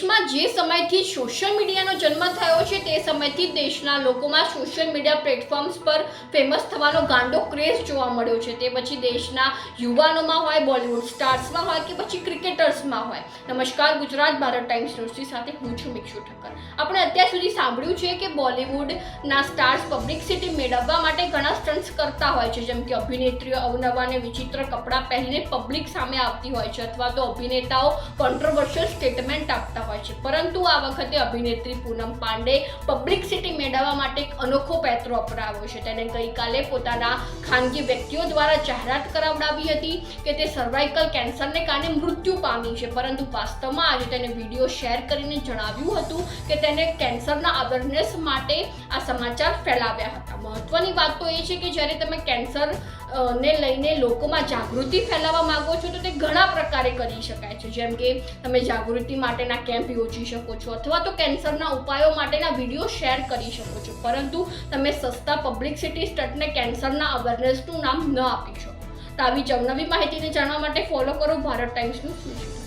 દેશમાં જે સમયથી સોશિયલ મીડિયાનો જન્મ થયો છે, તે સમયથી દેશના લોકોમાં સોશિયલ મીડિયા પ્લેટફોર્મ્સ પર ફેમસ થવાનો ગાંડો ક્રેઝ જોવા મળ્યો છે. તે પછી દેશના યુવાનોમાં હોય બોલિવૂડ સ્ટાર્સમાં હોય કે પછી ક્રિકેટર્સમાં હોય. નમસ્કાર, ગુજરાત ભારત ટાઈમ્સ ન્યૂઝની સાથે હું છું મિક્ષુ ઠક્કર. આપણે અત્યાર સુધી સાંભળ્યું છે કે બોલિવૂડના સ્ટાર્સ પબ્લિસિટી મેળવવા માટે ઘણા સ્ટન્ટ્સ કરતા હોય છે, જેમ કે અભિનેત્રીઓ અવનવા અને વિચિત્ર કપડાં પહેરીને પબ્લિક સામે આવતી હોય છે, અથવા તો અભિનેતાઓ કોન્ટ્રોવર્શિયલ સ્ટેટમેન્ટ આપતા હોય છે. પરંતુ આ વખતે અભિનેત્રી પૂનમ પાંડે પબ્લિસિટી મેળવવા માટે એક અનોખો પેત્રો અપનાવ્યો છે. તેને ગઈકાલે પોતાના ખાનગી વ્યક્તિઓ દ્વારા જાહેરાત કરાવડાવી હતી કે તે સર્વાઇકલ કેન્સરને કારણે મૃત્યુ પામી છે. પરંતુ વાસ્તવમાં આજે તેને વીડિયો શેર કરીને જણાવ્યું હતું કે તેને કેન્સરના અવેરનેસ માટે આ સમાચાર ફેલાવ્યા હતા. મહત્વની વાત તો એ છે કે જ્યારે તમે કેન્સર ને લઈને લોકોમાં જાગૃતિ ફેલાવવા માંગો છો તો તે ઘણા પ્રકારે કરી શકાય છે. જેમ કે તમે જાગૃતિ માટેના કેમ્પ યોજી શકો છો અથવા તો કેન્સરના ઉપાયો માટેના વીડિયો શેર કરી શકો છો. પરંતુ તમે સસ્તા પબ્લિસિટી સ્ટટને કેન્સરના અવેરનેસનું નામ ન આપી શકો. તો આવી જ માહિતીને જાણવા માટે ફોલો કરો. ભારત ટાઈમ્સનું સૂચન